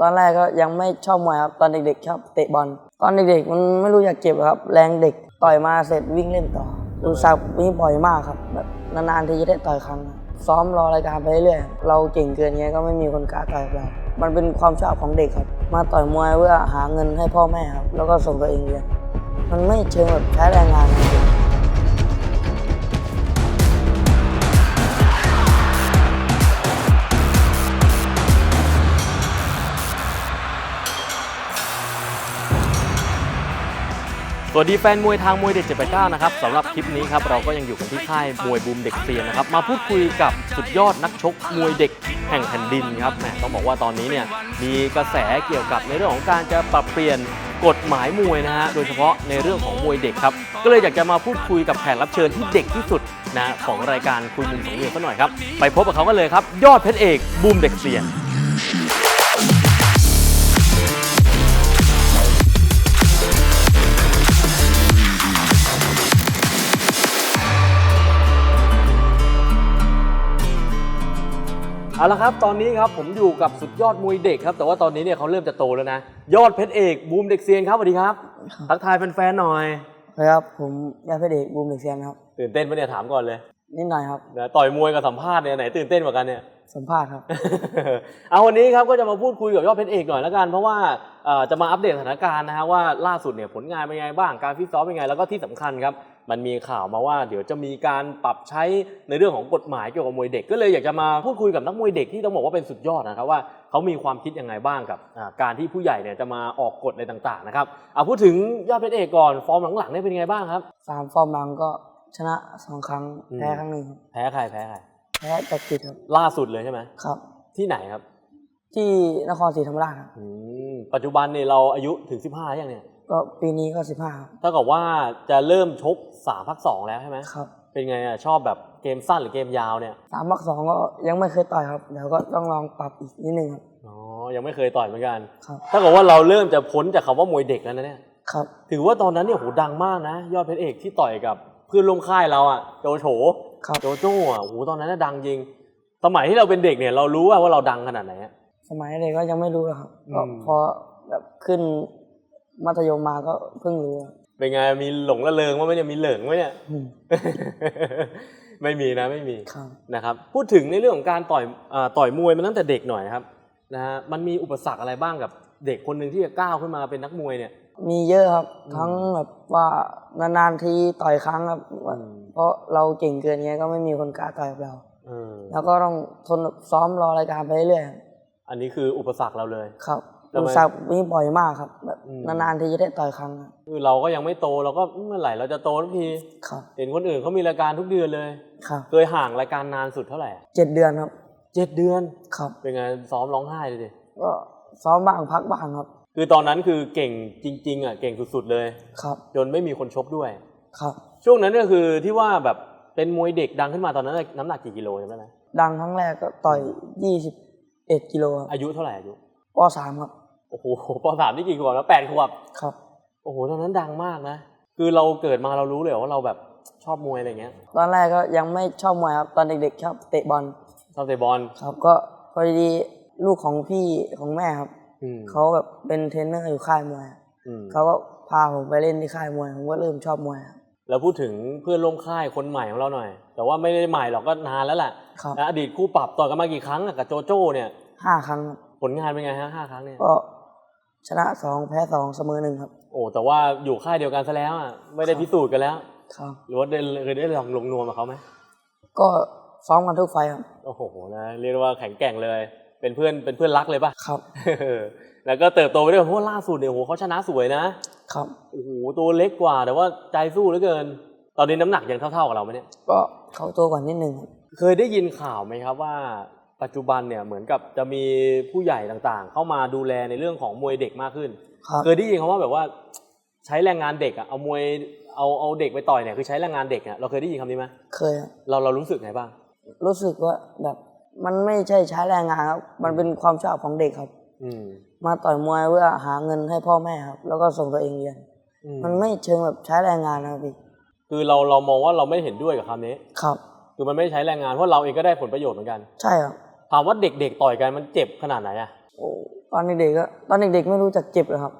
ตอนแรกก็ยังไม่ชอบมวยครับ ตอนเด็กๆชอบเตะบอล ตอนเด็กๆมันไม่รู้อยากเก็บครับ แรงเด็กต่อยมาเสร็จวิ่งเล่นต่อดูสักวิ่งบ่อยมากครับแบบนานๆทีจะได้ต่อยครั้ง ซ้อมรอรายการไปเรื่อยเราเก่งเกินเงี้ยก็ไม่มีคนกล้าต่อยเรามันเป็นความชอบของเด็กครับ มาต่อยมวยเพื่อหาเงินให้พ่อแม่ครับ แล้วก็ส่งตัวเองเรียน มันไม่เชิงแบบใช้แรงงานครับ สวัสดีแฟนมวยทางมวยเด็ด789 นะครับสำหรับคลิปนี้ครับเราก็ยังอยู่กันที่ค่ายมวยบูมเด็กเซียนนะครับมาพูดคุยกับสุดยอดนักชกมวยเด็กแห่งแผ่นดินครับแหมต้องบอกว่าตอนนี้เนี่ยมีกระแสเกี่ยวกับในเรื่องของการจะปรับเปลี่ยนกฎหมายมวยนะฮะโดยเฉพาะในเรื่องของมวยเด็กครับก็เลยอยากจะมาพูดคุยกับแขกรับเชิญที่เด็กที่สุดนะของรายการคุยมุมสองเวียนก็หน่อยครับไปพบกับเขากันเลยครับยอดเพชรเอกบูมเด็กเซียน เอาละครับ ตอนนี้ครับผมอยู่กับสุดยอดมวยเด็กครับ แต่ว่าตอนนี้เนี่ยเขาเริ่มจะโตแล้วนะ ยอดเพชรเอกบูมเด็กเซียนครับสวัสดีครับ ทักทายแฟนๆหน่อย ครับผมยาเพชรเอกบูมเด็กเซียนครับ ตื่นเต้นปะเนี่ยถามก่อนเลยนิดหน่อยครับนะต่อยมวยกับสัมภาษณ์เนี่ยไหนตื่นเต้นกว่ากันเนี่ย สัมภาษณ์ครับ เอาวันนี้ครับก็จะมาพูดคุยกับยอดเพชรเอกหน่อยแล้วกัน เพราะว่าเอ่อจะมาอัปเดตสถานการณ์นะฮะว่าล่าสุดเนี่ยผลงานเป็นไงบ้าง การฟิตซ้อมเป็นไง แล้วก็ที่สำคัญครับ มันมีข่าวมาว่าเดี๋ยวจะมีการปรับใช้ในเรื่องของกฎหมายเกี่ยวกับมวยเด็ก ก็เลยอยากจะมาพูดคุยกับนักมวยเด็กที่ต้องบอกว่าเป็นสุดยอดนะครับว่าเขามีความคิดยังไงบ้างกับอ่าการที่ผู้ใหญ่เนี่ยจะมาออกกฎอะไรต่างๆนะครับเอาพูดถึงยอดเพชรเอกก่อนฟอร์มหลังๆเนี่ยเป็นไงบ้างครับสามฟอร์มหลังก็ชนะสองครั้งอืมแพ้ครั้งหนึ่งครับแพ้ใครแพ้ใครแพ้จักรจิตครับล่าสุดเลยใช่ไหมครับ ที่ไหนครับ ที่นครศรีธรรมราชครับอืมปัจจุบันเนี่ยเราอายุถึง 15ยังเนี่ย ก็ปีนี้ก็สิบห้าเท่ากับว่าจะเริ่มชก3พัก2แล้วใช่ไหมครับ เป็นไงอะชอบแบบเกมสั้นหรือเกมยาวเนี่ยสามมักสองก็ยังไม่เคยต่อยครับเดี๋ยวก็ต้องลองปรับอีกนิดนึงครับอ๋อยังไม่เคยต่อยเหมือนกันครับเท่ากับว่าเราเริ่มจะพ้นจากคำว่ามวยเด็กแล้วนะเนี่ยครับ ถือว่าตอนนั้นเนี่ยโหดังมากนะ ยอดเพชรเอกที่ต่อยกับเพื่อนร่วมค่ายเราอะโจโฉครับโจโจ้อะโหตอนนั้นน่ะดังจริง สมัยที่เราเป็นเด็กเนี่ยเรารู้ว่าว่าเราดังขนาดไหนอะสมัยเด็กก็ยังไม่รู้ครับอืมก็พอแบบขึ้น มัธยมมาก็เพิ่งรู้ครับเป็นไงมีหลงละเริงว่าไม่เนี่ยมีเหลิงไหมเนี่ยอืมไม่มีนะไม่มีครับ นะครับ พูดถึงในเรื่องของการต่อยอาต่อยมวยมาตั้งแต่เด็กหน่อยนะครับนะฮะมันมีอุปสรรคอะไรบ้างกับเด็กคนหนึ่งที่จะก้าวขึ้นมาเป็นนักมวยเนี่ย มีเยอะครับอืมทั้งแบบว่านานๆทีต่อยครั้งครับอืมเพราะเราเก่งเกินเงี้ยก็ไม่มีคนกล้าต่อยกับเราเออแล้วก็ต้องทนซ้อมรอรายการไปเรื่อยอันนี้คืออุปสรรคเราเลยๆครับ ทำไมดูสักวิ่งบ่อยมากครับ แบบอืมนานๆทีจะได้ต่อยครั้งครับคือเราก็ยังไม่โตเราก็เมื่อไหร่เราจะโตทุกทีครับเห็นคนอื่นเขามีรายการทุกเดือนเลยครับเคยห่างรายการนานสุดเท่าไหร่อะเจ็ดเดือนครับเจ็ดเดือนครับเป็นไงซ้อมร้องไห้เลยดิก็ซ้อมบ้างพักบ้างครับ คือตอนนั้นคือเก่งจริง ๆอะเก่งสุดๆเลยครับ จนไม่มีคนชกด้วยครับ ช่วงนั้นก็คือที่ว่าแบบเป็นมวยเด็กดังขึ้นมาตอนนั้นน้ำหนักกี่กิโลจำได้ไหมดังครั้งแรกก็ต่อยยี่สิบเอ็ดกิโลครับอายุเท่าไหร่อายุปสามครับ โอ้โหปสามนี่กี่ขวบแล้วแปดขวบครับ โอ้โหตอนนั้นดังมากนะ คือเราเกิดมาเรารู้เลยว่าเราแบบชอบมวยอะไรเงี้ย ตอนแรกก็ยังไม่ชอบมวยครับ ตอนเด็กๆชอบเตะบอลชอบเตะบอลครับ ก็พอดีลูกของพี่ของแม่ครับอืม เขาแบบเป็นเทรนเนอร์อยู่ค่ายมวยอืมเขาก็พาผมไปเล่นที่ค่ายมวยผมก็เริ่มชอบมวยครับแล้วพูดถึงเพื่อนร่วมค่ายคนใหม่ของเราหน่อย แต่ว่าไม่ได้ใหม่หรอกก็นานแล้วแหละครับนะอดีตคู่ปรับต่อยกันมากี่ครั้งอะกับโจโจ้เนี่ย ห้าครั้งครับผลงานเป็นไงฮะห้าครั้งเนี่ยก็ ชนะสองแพ้สองเสมอหนึ่งครับ โอ้แต่ว่าอยู่ค่ายเดียวกันซะแล้วอะไม่ได้พิสูจน์กันแล้วครับหรือว่าได้เคยได้ลองลงนวมกับเขาไหมก็ซ้อมกันทุกไฟล์ครับโอ้โหนะเรียกได้ว่าแข็งแกร่งเลย เป็นเพื่อนเป็นเพื่อนรักเลยป่ะครับ แล้วก็เติบโตไปด้วยเพราะว่าล่าสุดเนี่ยโอ้โหเขาชนะสวยนะครับโอ้โหตัวเล็กกว่า แต่ว่าใจสู้เหลือเกิน ตอนนี้น้ำหนักยังเท่าๆกับเราไหมเนี่ยก็เขาตัวกว่านิดนึงครับเคยได้ยินข่าวไหมครับว่า ปัจจุบันเนี่ยเหมือนกับจะมีผู้ใหญ่ต่างๆ เข้ามาดูแลในเรื่องของมวยเด็กมากขึ้น ครับเคยได้ยินคำว่าแบบว่าใช้แรงงานเด็กอะเอามวยเอาเอาเด็กไปต่อยเนี่ยคือใช้แรงงานเด็กอะเราเคยได้ยินคำนี้ไหมเคยครับเราเรารู้สึกไงบ้าง รู้สึกว่าแบบมันไม่ใช่ใช้แรงงานครับมันเป็นความชอบของเด็กครับ อืมมาต่อยมวยเพื่อหาเงินให้พ่อแม่ครับ แล้วก็ส่งตัวเองเรียน อืมันไม่เชิงแบบใช้แรงงานนะครับพี่คือเราเรามองว่าเราไม่เห็นด้วยกับคำนี้ ครับ คือมันไม่ใช้แรงงานเพราะเราเองก็ได้ผลประโยชน์เหมือนกัน ใช่ครับ ถามว่าเด็กๆต่อยกันมันเจ็บขนาดไหนอะโอ้ตอนเด็กๆก็ตอนเด็กๆไม่รู้จักเจ็บเลยครับ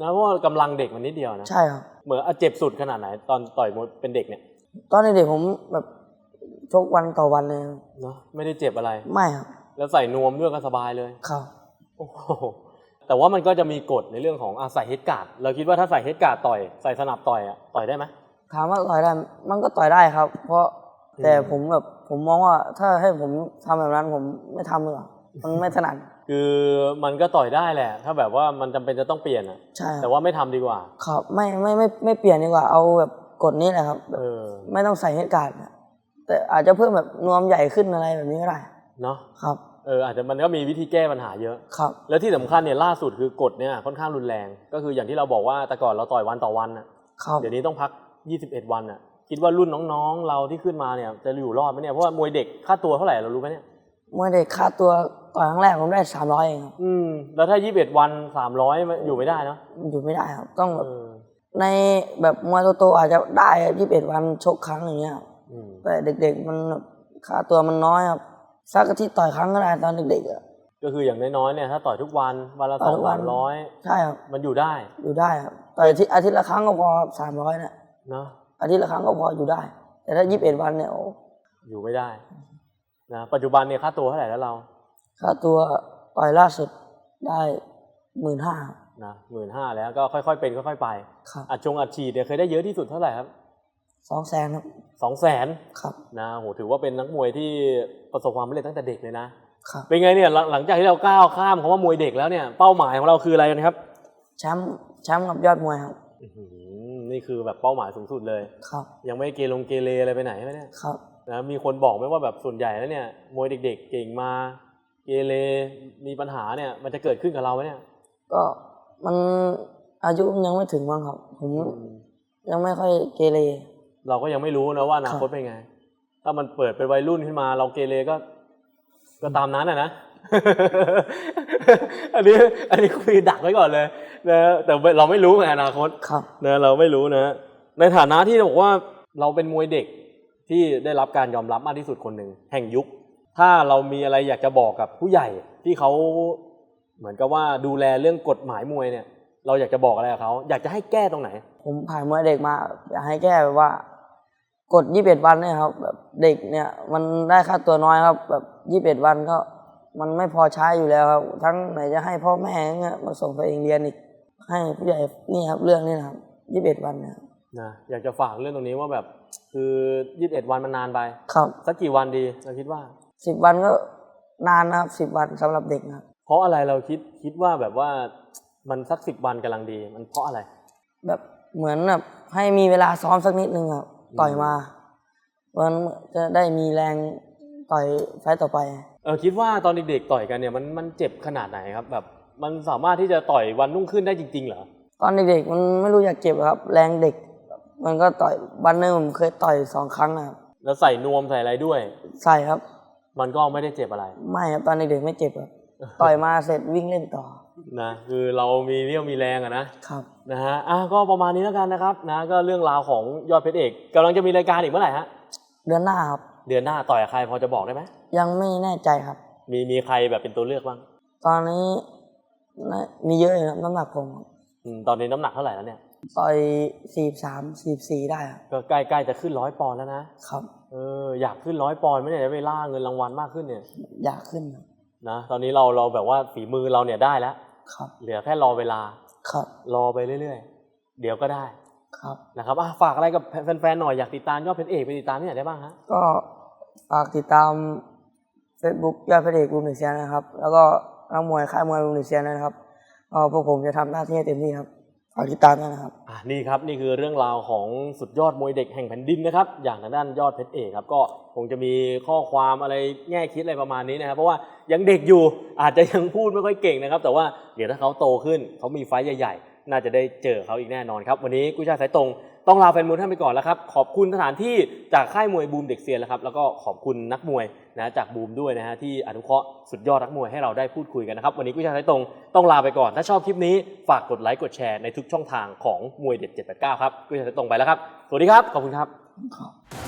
นะเพราะว่ากำลังเด็กมันนิดเดียวนะใช่ครับ เหมือนอะเจ็บสุดขนาดไหน ตอนต่อยมวยเป็นเด็กเนี่ยตอนเด็กๆผมแบบชกวันต่อวันเลยครับเนาะไม่ได้เจ็บอะไร ไม่ครับแล้วใส่นวมด้วยก็สบายเลยครับโอ้โหแต่ว่ามันก็จะมีกฎในเรื่องของอาใส่เฮดการ์ดเราคิดว่าถ้าใส่เฮดการ์ดต่อยใส่สนับต่อยอะต่อยได้ไหมถามว่าต่อยได้มันก็ต่อยได้ครับ เพราะ แต่อืมผมแบบผมมองว่าถ้าให้ผมทำแบบนั้นผมไม่ทำเลยมันไม่ถนัดคือมันก็ต่อยได้แหละ ถ้าแบบว่ามันจำเป็นจะต้องเปลี่ยนอะใช่คแต่รับว่าไม่ทำดีกว่า ครับไม่ไม่ไม่ไม่เปลี่ยนดีกว่าเอาแบบกฎนี้แหละครับแบบเออไม่ต้องใส่เฮดการ์ดเนี่ยแต่อาจจะเพิ่มแบบนวมใหญ่ขึ้นอะไรแบบนี้ก็ได้เนาะครับเอออาจจะมันก็มีวิธีแก้ปัญหาเยอะครับแล้วที่สำคัญเนี่ยล่าสุดคือกฎเนี่ยค่อนข้างรุนแรง ก็คืออย่างที่เราบอกว่าแต่ก่อนเราต่อยวันต่อวันอะครับเดี๋ยวนี้ต้องพัก 21 วันอะ คิดว่ารุ่นน้องๆ เราที่ขึ้นมาเนี่ยจะอยู่รอดไหมเนี่ยเพราะว่ามวยเด็กค่าตัวเท่าไหร่เรารู้ไหมเนี่ยเมื่อเด็กค่าตัวต่อยครั้งแรกผมได้สามร้อยเองครับอืมแล้วถ้า21วัน300มันอยู่ไม่ได้เนอะอยู่ไม่ได้ครับต้องแบบเออในแบบมวยโตๆอาจจะได้ยี่สิบเอ็ดวันชกครั้งอย่างเงี้ยครับอืมแต่เด็ก ๆ มันแบบค่าตัวมันน้อยครับสักอาทิตย์ต่อยครั้งก็ได้ตอนเด็กๆอะ ก็คืออย่างน้อยๆเนี่ยถ้าต่อยทุกวันวันละต่สออยงทุกวัสาน มร้อยใช่ครับมันอยู่ได้อยู่ได้ครับต่อยอาทิตย์อาทิตย์ละครั้งก็พอสามร้อยเนี่ยเนาะ อาทิตย์ละครั้งก็พออยู่ได้ แต่ถ้ายี่สิบเอ็ดวันเนี่ยโอ้อยู่ไม่ได้นะปัจจุบันเนี่ยค่าตัวเท่าไหร่แล้วเรา ค่าตัวต่อยล่าสุดได้หมื่นห้านะหมื่นห้าแล้วก็ค่อยๆเป็นค่อยๆไปครับอัดชงอัดฉีดเนี่ยเคยได้เยอะที่สุดเท่าไหร่ครับสองแสนครับสองแสนครับนะโหถือว่าเป็นนักมวยที่ประสบความสำเร็จตั้งแต่เด็กเลยนะ ครับ เป็นไงเนี่ยหลังหลังจากที่เราก้าวข้ามคำว่ามวยเด็กแล้วเนี่ยเป้าหมายของเราคืออะไรกันครับแชมป์แชมป์กับยอดมวยครับอื้อหือ นี่คือแบบเป้าหมายสูงสุดเลย ครับ ยังไม่เกลงเกเรอะไรไปไหนไหมเนี่ยครับนะมีคนบอกไหมว่าแบบส่วนใหญ่แล้วเนี่ยมวยเด็ก ๆ เก่งมา เกเรมีปัญหาเนี่ย มันจะเกิดขึ้นกับเราไหมเนี่ย ก็มันอายุยังไม่ถึงมั้งครับ ผมยังไม่ค่อยเกเรเราก็ยังไม่รู้นะว่าอนาคตเป็นไง ถ้ามันเปิดเป็นวัยรุ่นขึ้นมา เราเกเรก็ ก็ตามนั้นอะนะ อันนี้อันนี้คุยดักไว้ก่อนเลยนะแต่เราไม่รู้ไงอนาคตครับนะเราไม่รู้นะ ในฐานะที่บอกว่าเราเป็นมวยเด็กที่ได้รับการยอมรับมากที่สุดคนหนึ่งแห่งยุค ถ้าเรามีอะไรอยากจะบอกกับผู้ใหญ่ที่เขาเหมือนกับว่าดูแลเรื่องกฎหมายมวยเนี่ย เราอยากจะบอกอะไรกับเขาอยากจะให้แก้ตรงไหน ผมผ่านมวยเด็กมาอยากให้แก้แบบว่ากดยี่สิบเอ็ดวันเนี่ยครับแบบเด็กเนี่ยมันได้ค่าตัวน้อยครับแบบยี่สิบเอ็ดวันก็ มันไม่พอใช้อยู่แล้วครับ ทั้งไหนจะให้พ่อแม่เงี้ยมาส่งตัวเองเรียนอีก ให้ผู้ใหญ่นี่ครับเรื่องนี้นะครับยี่สิบเอ็ดวันเนี่ยนะอยากจะฝากเรื่องตรงนี้ว่าแบบ คือ21วันมันนานไป ครับสักกี่วันดีเราคิดว่าสิบวันก็นานนะครับสิบวันสำหรับเด็กนะครับ เพราะอะไรเราคิดคิดว่าแบบว่ามันสักสิบวันกำลังดี มันเพราะอะไร แบบเหมือนแบบให้มีเวลาซ้อมสักนิดนึงครับต่อยมามันจะได้มีแรงต่อยไฟต์ต่อไปเออคิดว่าตอนเด็กๆต่อยกันเนี่ยมันมันเจ็บขนาดไหนครับ แบบมันสามารถที่จะต่อยวันรุ่งขึ้นได้จริงๆเหรอตอนเด็กๆมันไม่รู้อยากเจ็บครับ แรงเด็ก มันก็ต่อยวันหนึงผมเคยต่อยสองครั้งนะครับแล้วใส่นวมใส่อะไรด้วย ใส่ครับ มันก็ไม่ได้เจ็บอะไรไม่ครับตอนเด็กๆไม่เจ็บครับต่อยมาเสร็จวิ่งเล่นต่อนะคือเรามีเรี่ยวมีแรงอะนะครับ นะฮะอะก็ประมาณนี้แล้วกันนะครับนะก็เรื่องราวของยอดเพชรเอกกำลังจะมีรายการอีกเมื่อไหร่ฮะเดือนหน้าครับ เดือนหน้าต่อยกับใครพอจะบอกได้ไหม ยังไม่แน่ใจครับ มีมีใครแบบเป็นตัวเลือกบ้าง ตอนนี้น่ามีเยอะอยู่ครับน้ำหนักผมครับอืมตอนนี้น้ำหนักเท่าไหร่แล้วเนี่ย ต่อยสี่สามสี่สี่ได้ครับก็ใกล้ๆจะขึ้นร้อยปอนด์แล้วนะครับ เอออยากขึ้นร้อยปอนด์ไหมเนี่ยจะไปล่าเงินรางวัลมากขึ้นเนี่ยอยากขึ้นครับนะตอนนี้เราเราแบบว่าฝีมือเราเนี่ยได้แล้ว ครับเหลือแค่รอเวลา ครับรอไปเรื่อยๆ เดี๋ยวก็ได้ครับ นะครับอะฝากอะไรกับแฟนๆหน่อยอยากติดตามยอดเพชรเอกไปติดตามที่ไหนได้บ้างฮะก็ฝากติดตาม Facebook ยอดพระเอกบูมเนเซียนะครับ แล้วก็นักมวยค่ายมวยบูมเนเซียนะครับก็พวกผมจะทำหน้าที่ให้เต็มที่ครับฝากติดตามด้วยนะครับ อะนี่ครับนี่คือเรื่องราวของสุดยอดมวยเด็กแห่งแผ่นดินนะครับ อย่างทางด้านยอดเพชรเอกครับก็คงจะมีข้อความอะไรแง่คิดอะไรประมาณนี้นะครับ เพราะว่ายังเด็กอยู่อาจจะยังพูดไม่ค่อยเก่งนะครับ แต่ว่าเดี๋ยวถ้าเขาโตขึ้นเขามีไฟต์ใหญ่ ๆ น่าจะได้เจอเขาอีกแน่นอนครับ วันนี้กุ้ยช่ายสายตรงต้องลาแฟนมวยท่านไปก่อนแล้วครับขอบคุณสถานที่จากค่ายมวยบูมเด็กเซียนแล้วครับแล้วก็ขอบคุณนักมวย นะจากบูมด้วยนะฮะที่อนุเคราะห์สุดยอดนักมวยให้เราได้พูดคุยกันนะครับ วันนี้กุ้ยช่ายสายตรงต้องลาไปก่อน ถ้าชอบคลิปนี้ฝากกดไลค์กดแชร์ในทุกช่องทางของมวยเด็ด789ครับกุ้ยช่ายสายตรงไปแล้วครับสวัสดีครับขอบคุณครับครับ